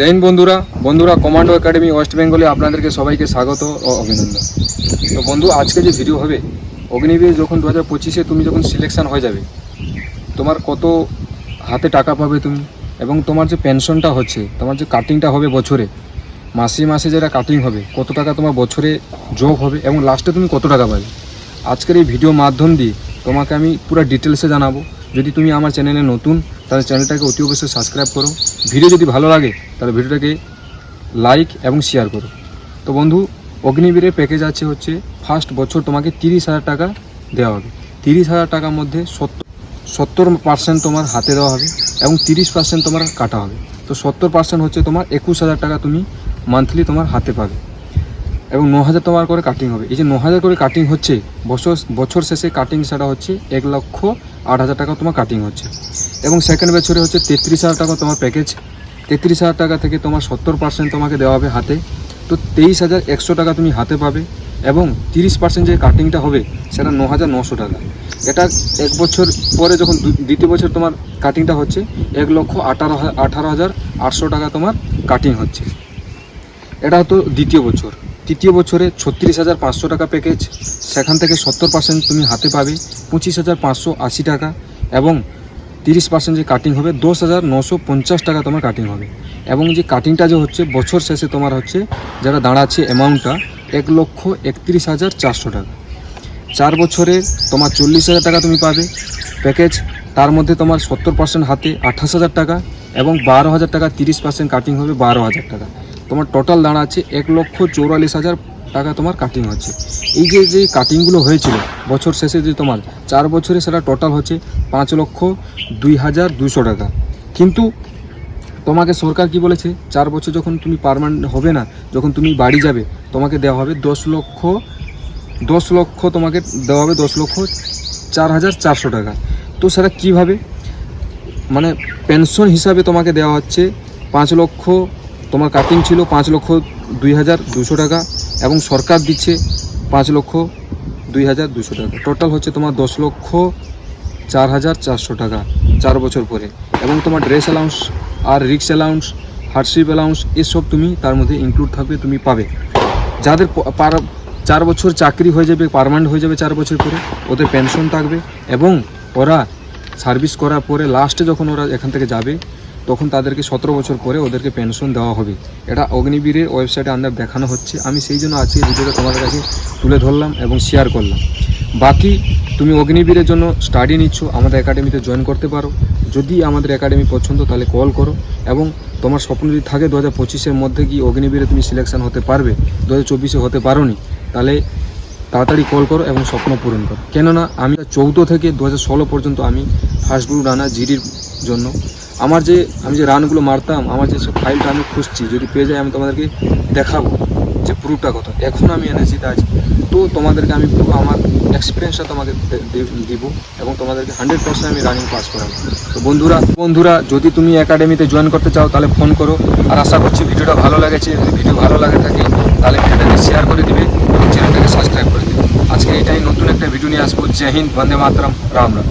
হিন্দ বন্ধুরা বন্ধুরা commando academy West বেঙ্গলে আপনাদেরকে সবাইকে স্বাগত ও অভিনন্দন। তো বন্ধু, আজকে যে ভিডিও হবে, অগ্নিবীর যখন দু হাজার পঁচিশে তুমি যখন সিলেকশন হয়ে যাবে, তোমার কত হাতে টাকা পাবে তুমি এবং তোমার যে পেনশনটা হচ্ছে, তোমার যে কাটিংটা হবে বছরে, মাসে মাসে যেটা কাটিং হবে, কত টাকা তোমার বছরে যোগ হবে এবং লাস্টে তুমি কত টাকা পাবে? আজকের এই ভিডিও মাধ্যম দিয়ে তোমাকে আমি পুরো ডিটেলসে জানাব। যদি তুমি আমার চ্যানেলে নতুন, তাহলে চ্যানেলটাকে অতি অবশ্যই সাবস্ক্রাইব করো। ভিডিও যদি ভালো লাগে, তাহলে ভিডিওটাকে লাইক এবং শেয়ার করো। তো বন্ধু অগ্নিবীরের প্যাকেজ আছে হচ্ছে ফার্স্ট বছর তোমাকে তিরিশ হাজার টাকা দেওয়া হবে। তিরিশ হাজার টাকার মধ্যে সত্তর সত্তর পার্সেন্ট তোমার হাতে দেওয়া হবে এবং তিরিশ পার্সেন্ট তোমার কাটা হবে। তো সত্তর পার্সেন্ট হচ্ছে তোমার একুশ হাজার টাকা তুমি মান্থলি তোমার হাতে পাবে। এবং ন হাজার তোমার করে কাটিং হবে। এই যে ন হাজার করে কাটিং হচ্ছে, বছর বছর শেষে কাটিং সেটা হচ্ছে এক লক্ষ আট হাজার টাকা তোমার কাটিং হচ্ছে। এবং সেকেন্ড বছরে হচ্ছে তেত্রিশ হাজার টাকা তোমার প্যাকেজ তেত্রিশ হাজার টাকা থেকে তোমার সত্তর পার্সেন্ট তোমাকে দেওয়া হবে হাতে। তো তেইশ হাজার একশো টাকা তুমি হাতে পাবে এবং তিরিশ পার্সেন্ট যে কাটিংটা হবে, সেটা ন হাজার নশো টাকা। এটা এক বছর পরে যখন দ্বিতীয় বছর তোমার কাটিংটা হচ্ছে, এক লক্ষ আঠারো আঠারো হাজার আটশো টাকা তোমার কাটিং হচ্ছে। এটা তো দ্বিতীয় বছর। তৃতীয় বছরে ছত্রিশ হাজার পাঁচশো টাকা প্যাকেজ সেখান থেকে সত্তর পার্সেন্ট তুমি হাতে পাবে পঁচিশ হাজার পাঁচশো আশি টাকা এবং তিরিশ পার্সেন্ট যে কাটিং হবে, দশ হাজার নশো পঞ্চাশ টাকা তোমার কাটিং হবে। এবং যে কাটিংটা যে হচ্ছে, বছর শেষে তোমার হচ্ছে, যারা দাঁড়াচ্ছে অ্যামাউন্টটা এক লক্ষ একত্রিশ হাজার চারশো টাকা। চার বছরে তোমার চল্লিশ হাজার টাকা তুমি পাবে প্যাকেজ তার মধ্যে তোমার সত্তর পার্সেন্ট হাতে আঠাশ হাজার টাকা এবং বারো হাজার টাকা, তিরিশ পার্সেন্ট কাটিং হবে বারো হাজার টাকা। তোমার টোটাল দাঁড়াচ্ছে এক লক্ষ চৌরাল্লিশ হাজার টাকা তোমার কাটিং হচ্ছে। এই যে যে কাটিংগুলো হয়েছিল বছর শেষে যে তোমার, চার বছরে সেটা টোটাল হচ্ছে পাঁচ লক্ষ দুই হাজার দুশো টাকা। কিন্তু তোমাকে সরকার কি বলেছে? চার বছর যখন তুমি পারমানেন্ট হবে না, যখন তুমি বাড়ি যাবে, তোমাকে দেওয়া হবে দশ লক্ষ দশ লক্ষ তোমাকে দেওয়া হবে দশ লক্ষ চার হাজার চারশো টাকা। তো সেটা কীভাবে? মানে পেনশন হিসাবে তোমাকে দেওয়া হচ্ছে পাঁচ লক্ষ তোমার কাটিং ছিল পাঁচ লক্ষ দুই হাজার দুশো টাকা এবং সরকার দিচ্ছে পাঁচ লক্ষ দুই হাজার দুশো টাকা। টোটাল হচ্ছে তোমার দশ লক্ষ চার হাজার চারশো টাকা চার বছর পরে। এবং তোমার ড্রেস অ্যালাউন্স আর রিক্স অ্যালাউন্স হার্ডশিপ অ্যালাউন্স এসব তুমি তার মধ্যে ইনক্লুড থাকবে, তুমি পাবে। যাদের চার বছর চাকরি হয়ে যাবে পারমানেন্ট হয়ে যাবে চার বছর পরে, ওদের পেনশন থাকবে এবং ওরা সার্ভিস করার পরে লাস্টে যখন ওরা এখান থেকে যাবে তখন তাদেরকে সতেরো বছর পরে ওদেরকে পেনশন দেওয়া হবে। এটা অগ্নিবীরের ওয়েবসাইটে আন্দাজ দেখানো হচ্ছে। আমি সেই জন্য আজকে ভিডিওটা তোমাদের কাছে তুলে ধরলাম এবং শেয়ার করলাম। বাকি তুমি অগ্নিবীরের জন্য স্টাডি নিচ্ছ, আমাদের একাডেমিতে জয়েন করতে পারো। যদি আমাদের একাডেমি পছন্দ, তাহলে কল করো এবং তোমার স্বপ্ন যদি থাকে দু হাজার পঁচিশের মধ্যে কি অগ্নিবীরে তুমি সিলেকশন হতে পারবে দু হাজার চব্বিশে হতে পারো নি তাহলে তাড়াতাড়ি কল করো এবং স্বপ্ন পূরণ করো। কেননা আমি চৌদ্দ থেকে দু হাজার ষোলো পর্যন্ত আমি ফার্স্ট গ্রুপ রানা জিডির জন্য আমার যে, আমি যে রানগুলো মারতাম, আমার যে সব ফাইলটা আমি খুঁজছি, যদি পেয়ে যাই আমি তোমাদেরকে দেখাবো যে প্রুফটা কত এখন আমি এনেছি আজ। তো তোমাদেরকে আমি পুরো আমার এক্সপিরিয়েন্সটা তোমাকে দিব এবং তোমাদেরকে হান্ড্রেড পার্সেন্ট আমি রানিং পাস করাবো। তো বন্ধুরা বন্ধুরা, যদি তুমি একাডেমিতে জয়েন করতে চাও, তাহলে ফোন করো। আর আশা করছি ভিডিওটা ভালো লেগেছে। যদি ভিডিও ভালো লাগে থাকে, তাহলে ভিডিওটাকে শেয়ার করে দিবে এবং চ্যানেলটাকে সাবস্ক্রাইব করে দিবে। আজকে এটাই নতুন একটা ভিডিও নিয়ে আসব। জয় হিন্দ, বন্দে মাতরম, রাম রাম।